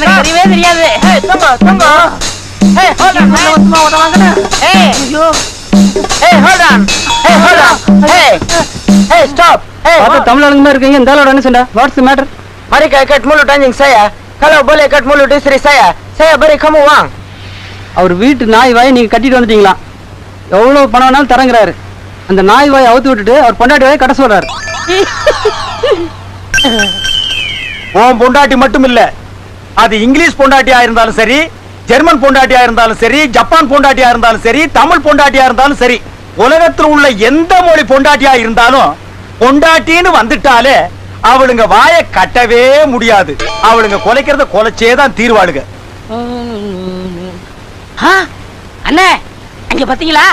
எனக்கு தெரியவே தெரியாது. ஏய் தங்க தங்க. ஏய் ஹோல்ட் ஆன் இவ்வளவு வருஷமா உன்னை வாங்கினேன். ஏய். ஐயோ. ஏய் ஹோல்ட் ஆன் ஏய் ஹோல்ட் ஆன் ஏய். ஏய் ஸ்டாப் ஏய் பார்த்தா தமிழ் ஆளுங்க மாதிரி இருக்கீங்க. இந்த ஆளோட என்ன சண்டை? What's matter Mari ka ikat mulut anjing saya. Kalau boleh ikat mulut istri saya, saya beri kamu uang. அவர் வீட்டு நாய் வாயை நீங்க கட்டிட்டு வந்துட்டீங்களா? எவ்வளவு பணம் வேணாலும் தரங்குறாரு. அந்த நாய் வாயை அவுத்து விட்டுட்டு அவர் பொண்டாட்டி வாயை கட்ட சொல்றாரு. உன் பொண்டாட்டி மட்டும் இல்ல. அது இங்கிலீஷ் பொண்டாட்டியா இருந்தாலும் சரி ஜெர்மன் பொண்டாட்டியா இருந்தாலும் சரி ஜப்பான் பொண்டாட்டியா இருந்தாலும் சரி தமிழ் பொண்டாட்டியா இருந்தாலும் சரி உலகத்தில் உள்ள எந்த மொழி பொண்டாட்டியா இருந்தாலும் பொண்டாட்டின்னு வந்துட்டாலே அவளுங்க வாயை கட்டவே முடியாது. அவளுங்க கொலைக்கிறத கொலைச்சே தான் தீர்வாளுங்க. அண்ணே அங்க பாத்தீங்களா?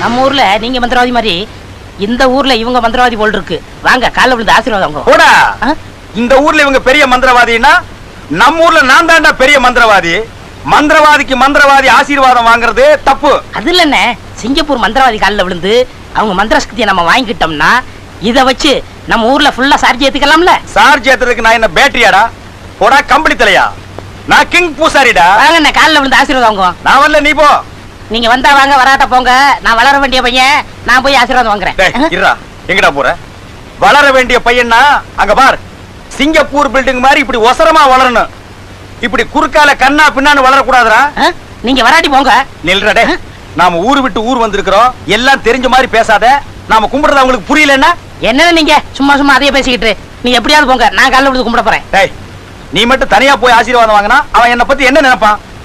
நம்ம ஊர்ல நீங்க மந்திரவாதி மாதிரி இந்த ஊர்ல இவங்க மந்திரவாதி போல் இருக்கு. வாங்க காலைல விழுந்து ஆசீர்வாதம் ஆ? இந்த ஊர்ல இவங்க பெரிய மந்திரவாதின்னா நம்ம ஊர்ல நான் தாண்டா பெரிய மந்திரவாதி. மந்திரவாதிக்கு மந்திரவாதி ஆசீர்வாதம் வாங்குறது தப்பு. அது இல்லண்ணே. சிங்கப்பூர் மந்திரவாதி காலில் விழுந்து அவங்க மந்திர சக்தியை நம்ம வாங்கிக்கிட்டோம்னா இத வச்சு நம்ம ஊர்ல ஃபுல்லா சார்ஜ் ஏத்துக்கலாம்ல? சார்ஜ் ஏத்துறதுக்கு நான் என்ன பேட்டரியாடா? போடா கம்பெனி தலையா? நான் கிங் பூசாரிடா. வாங்க காலில் விழுந்து ஆசீர்வாதம் வாங்குவோம். நான் வரல நீ போ. நீங்க வந்தா வாங்க வராட்ட போங்க. நான் வளர வேண்டிய பையன் நான் போய் ஆசீர்வாதம் வாங்குறேன். எங்கடா போற? வளர வேண்டிய பையன்னா அங்க பார். சிங்கப்பூர் பில்டிங் மாதிரி இப்படி ஒசரமா வளரணும். இப்படி குறுக்கால கண்ணா பின்னான்னு வளரக்கூடாதுடா. ஆ? நீங்க வராட்டி போங்க. நில்றா டேய். நாம ஊரு விட்டு ஊர் வந்திருக்கிறோம். எல்லாம் தெரிஞ்ச மாதிரி பேசாத. நாம கும்பிடுறது அவங்களுக்கு புரியலன்னா? என்னன்னு நீங்க? சும்மா சும்மா அதையே பேசிக்கிட்டு. நீ எப்படியாவது போங்க. நான் காலைல விழுந்து கும்பிட போறேன். நீ மட்டும் தனியா போய் ஆசீர்வாதம் வாங்கினா அவன் என்ன பத்தி என்ன நினைப்பான்?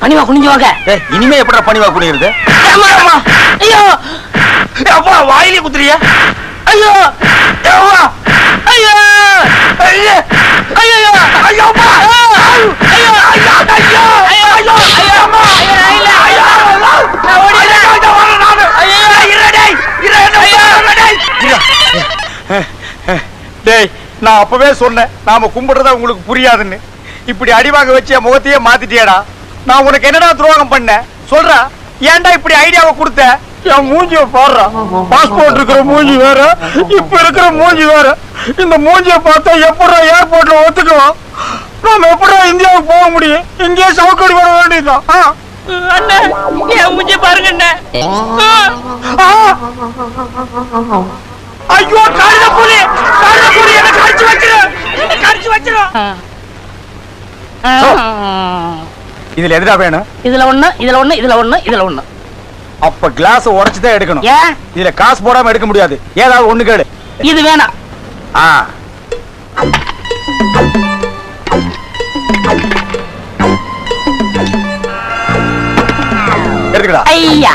பணிவா குனிஞ்சு வாங்க இனிமே எப்படா பணிவா அம்மா. ஐயோ அப்பா வாயிலே குத்துறியா ஐயோ? ஐயோ ஐயே! ஐயோ, அப்பா! ஐயோ! ஐயோ! ஐயோ! ஐயோ! ஐயோ, அம்மா! ஐயோ! நான் ஓடிடுறேன். ஐயோ, வரேன் நானு. இருடா, டேய். இருடா, என்ன பண்ணாத, டேய். இருடா. டேய் நான் அப்பவே சொன்னேன் நாம கும்பிடுறதா உங்களுக்கு புரியாதுன்னு. இப்படி அடிவாங்க வச்சு என் முகத்தையே மாத்திட்டியேடா. நான் உனக்கு என்னடா துரோகம் பண்ணேன்? சொல்றா ஏன்டா இப்படி ஐடியாவை கொடுத்த? என் மூஞ்சிய பாடுறா. பாஸ்போர்ட் இருக்கிற மூஞ்சி வேற இப்ப இருக்கிற மூஞ்சி வேற. இந்த மூஞ்சிய பார்த்தா எப்படா ஏர்போர்ட்ல ஒத்துக்குவோம் நாம எப்படா இந்தியாவுக்கு போக முடியும்? இங்கேயே சவுக்கடி வர வேண்டியதுதான். என் பாருங்க. ஐயோ கழுத புலி கழுத புலி. என்ன கடிச்சு வச்சிரு. என்ன கடிச்சு வச்சிரு? இதுல எதுடா வேணும்? இதுல ஒண்ணு இதுல ஒண்ணு இதுல ஒண்ணு இதுல ஒண்ணு. அப்ப கிளாஸ் உடைச்சு தான் எடுக்கணும். ஏன்? இதுல காசு போடாம எடுக்க முடியாது. ஏதாவது ஒண்ணு கேளு. இது வேணாம். ஆ. எடுத்துக்கடா. ஐயா.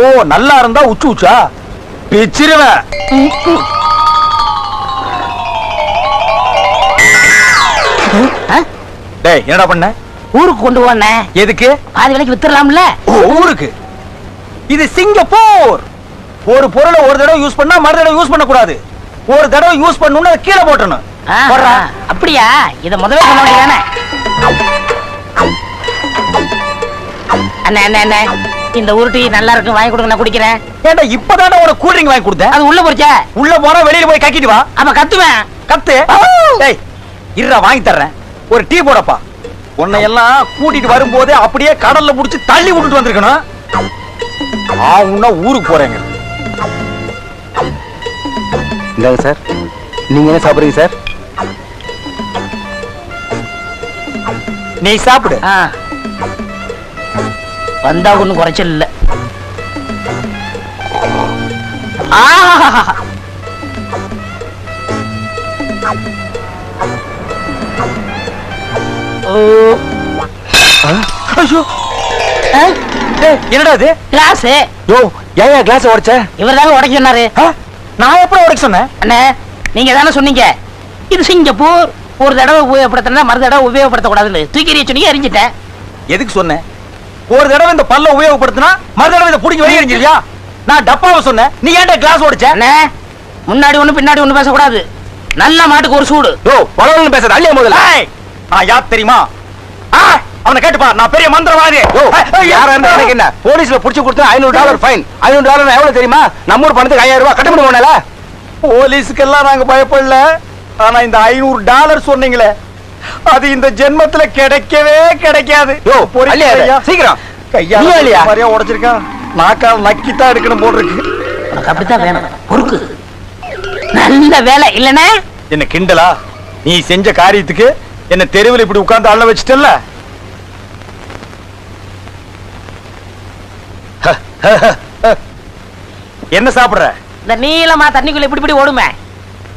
ஓ நல்லா இருந்தா உச்சு உச்சா? பிச்சிருவேன்? டேய் என்னடா பண்ண? ஊருக்கு கொண்டு போனே. எதுக்கு? பாதி விலைக்கு வித்துடலாம்ல? ஊருக்கு. இது சிங்கப்பூர். ஒரு பொருளை ஒரு தடவை யூஸ் பண்ணா மறு தடவை யூஸ் பண்ண கூடாது ஒரு தடவை யூஸ் பண்ணணும்னு அதை கீழே போட்டணும். அப்படியா? இத முதல்ல சொல்ல வேண்டியதானே அண்ணே அண்ணே அண்ணே. இந்த உருட்டி நல்லா இருக்கு வாங்கி கொடுங்க நான் குடிக்கிறேன். ஏன்டா இப்பதானே உனக்கு கூல் ட்ரிங்க் வாங்கி கொடுத்தேன்? அது உள்ள போச்சே. உள்ள போனா வெளியில போய் கக்கிட்டு வா. அப்ப கத்துவேன். கத்து. டேய் இருடா வாங்கி தர்றேன். ஒரு டீ போடப்பா. உன்னை எல்லாம் கூட்டிட்டு வரும்போதே அப்படியே கடல்ல புடிச்சு தள்ளி விட்டுட்டு வந்திருக்கணும். ஆவுன்னா ஊருக்கு போறேங்க. இந்தாங்க சார். நீங்க என்ன சாப்பிடுறீங்க சார்? நீ சாப்பிடு. ஆ. வந்தா ஒண்ணும் குறைச்சல் இல்ல. என்னடா இது? கிளாஸ். யோ ஏன் கிளாஸ் உடைச்ச? இவர் தாங்க உடைக்க சொன்னாரு? நான் எப்படி உடைக்க சொன்னேன்? அண்ணே நீங்க தானே சொன்னீங்க. இது சிங்கப்பூர். ஒரு தடவை உபயோகப்படுத்தினா மறு தடவை உபயோகப்படுத்தக்கூடாதுன்னு. தூக்கி எறிய சொன்னீங்க எரிஞ்சிட்டேன். எதுக்கு சொன்னேன்? ஒரு தடவை இந்த பல்ல உபயோகப்படுத்தினா மறு தடவை இதை புடிங்க வெளியே எறிஞ்சிருவியா நான் டப்பாவை சொன்னேன். நீ ஏன்டா கிளாஸ் அண்ணே முன்னாடி ஒண்ணு பின்னாடி ஒண்ணு பேசக்கூடாது. நல்ல மாட்டுக்கு ஒரு சூடு. யோ வளவளன்னு பேசுற அள்ளியா முதல்ல. நான் யார் தெரியுமா? அவனை கேட்டுப்பா நான் பெரிய மந்திரவாதி. யாரா இருந்தா எனக்கு என்ன? போலீஸ்ல புடிச்சு கொடுத்தா ஐநூறு டாலர் ஃபைன் ஐநூறு டாலர் எவ்வளவு தெரியுமா? நம்ம ஊர் பணத்துக்கு ஐயாயிரம் ரூபாய் கட்ட முடியுமா போலீஸுக்கெல்லாம் நாங்க பயப்படல. ஆனா இந்த ஐநூறு டாலர் சொன்னீங்களே. அது இந்த ஜென்மத்துல கிடைக்கவே கிடைக்காது. சீக்கிரம். கையால நீ அள்ளியா? மாதிரியா உடைச்சிருக்கான் நாக்கால் நக்கித்தான் எடுக்கணும் போல் இருக்கு உனக்கு அப்படித்தான் வேணும். பொறுக்கு. நல்ல வேலை இல்லனே என்ன கிண்டலா? நீ செஞ்ச காரியத்துக்கு என்ன தெருவில் இப்படி உட்கார்ந்து அள்ள வச்சிட்டல்ல? என்ன சாப்பிடுற? இந்த நீளமா தண்ணிக்குள்ள இப்படி இப்படி ஓடுமே?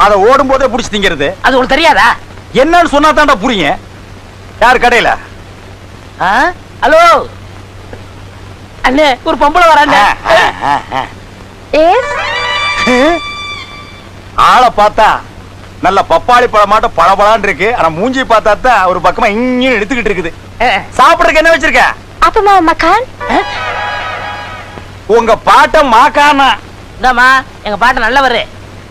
அத ஓடும் போதே புடிச்சு திங்கிறது. அது உங்களுக்கு தெரியாதா? என்னன்னு சொன்னா தான்டா புரியுங்க யார் கடையில? ஹலோ? அண்ணே ஒரு பொம்பளை வராண்ணே ஆளை பார்த்தா நல்ல பப்பாளி பழமாட்டம் பழபழான்னு இருக்கு. ஆனா மூஞ்சி பார்த்தா தான் ஒரு பக்கமா இங்கே எடுத்துக்கிட்டு இருக்குது. சாப்பிடுறதுக்கு என்ன வச்சிருக்க? makan? அஹ். உங்க பாட்ட மாக்கானா இந்தாம்மா எங்க பாட்டு நல்லவரு.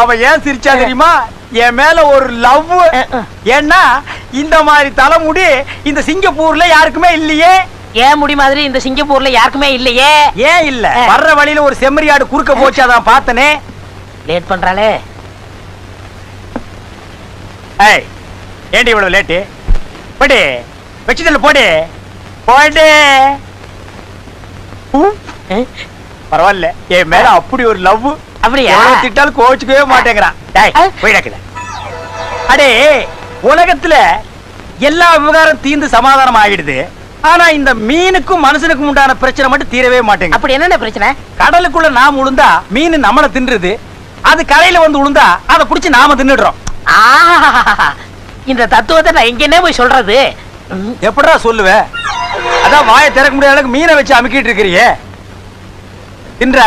அவன் ஏன் சிரிச்சா தெரியுமா? என் மேல ஒரு லவ் ஏன்னா இந்த மாதிரி தலைமுடி இந்த சிங்கப்பூர்ல யாருக்குமே இல்லையே. ஏன் முடி மாதிரி இந்த சிங்கப்பூர்ல யாருக்குமே இல்லையே? ஏன் இல்ல. வர்ற வழியில ஒரு செம்மறியாடு குறுக்க போச்சு அதான் பார்த்தனே. லேட் பண்றாளே. ஏய் ஏண்டி இவ்வளவு லேட்டு போடு வச்சுதல்ல போடு. போடு. பரவாயில்ல என் மேல அப்படி ஒரு லவ் அப்படியா? திட்டாலும் கோச்சுக்கவே மாட்டேங்கிறான். அடே உலகத்துல எல்லா விவகாரம் தீர்ந்து சமாதானம் ஆகிடுது. ஆனா இந்த மீனுக்கும் மனுஷனுக்கும் உண்டான பிரச்சனை மட்டும் தீரவே மாட்டேங்குது. அப்படி என்னென்ன பிரச்சனை? கடலுக்குள்ள நாம உளுந்தா மீன் நம்மள தின்றுது. அது கரையில வந்து உளுந்தா அதை புடிச்சு நாம தின்னுடுறோம். இந்த தத்துவத்தை நான் எங்கன்னே போய் சொல்றது. ம், எப்படிடா சொல்லுவ? அதான் வாயை திறக்க முடியாத அளவுக்கு மீனை வச்சு அமுக்கிட்டு இருக்கிறியே. தின்றா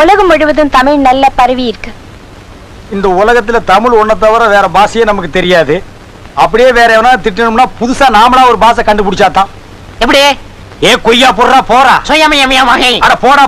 உலகம் முழுவதும் தமிழ் நல்லா பரவி இருக்கு. இந்த உலகத்துல தமிழ் ஒன்ன தவிர வேற பாஷையே நமக்கு தெரியாது. அப்படியே வேற எவனா திட்டணும்னா புதுசா நாமளா ஒரு பாஷை கண்டுபிடிச்சாதான். எப்படி ஏ கொய்யா போடுறா போறா. சுயமயமயமாக அட போடா.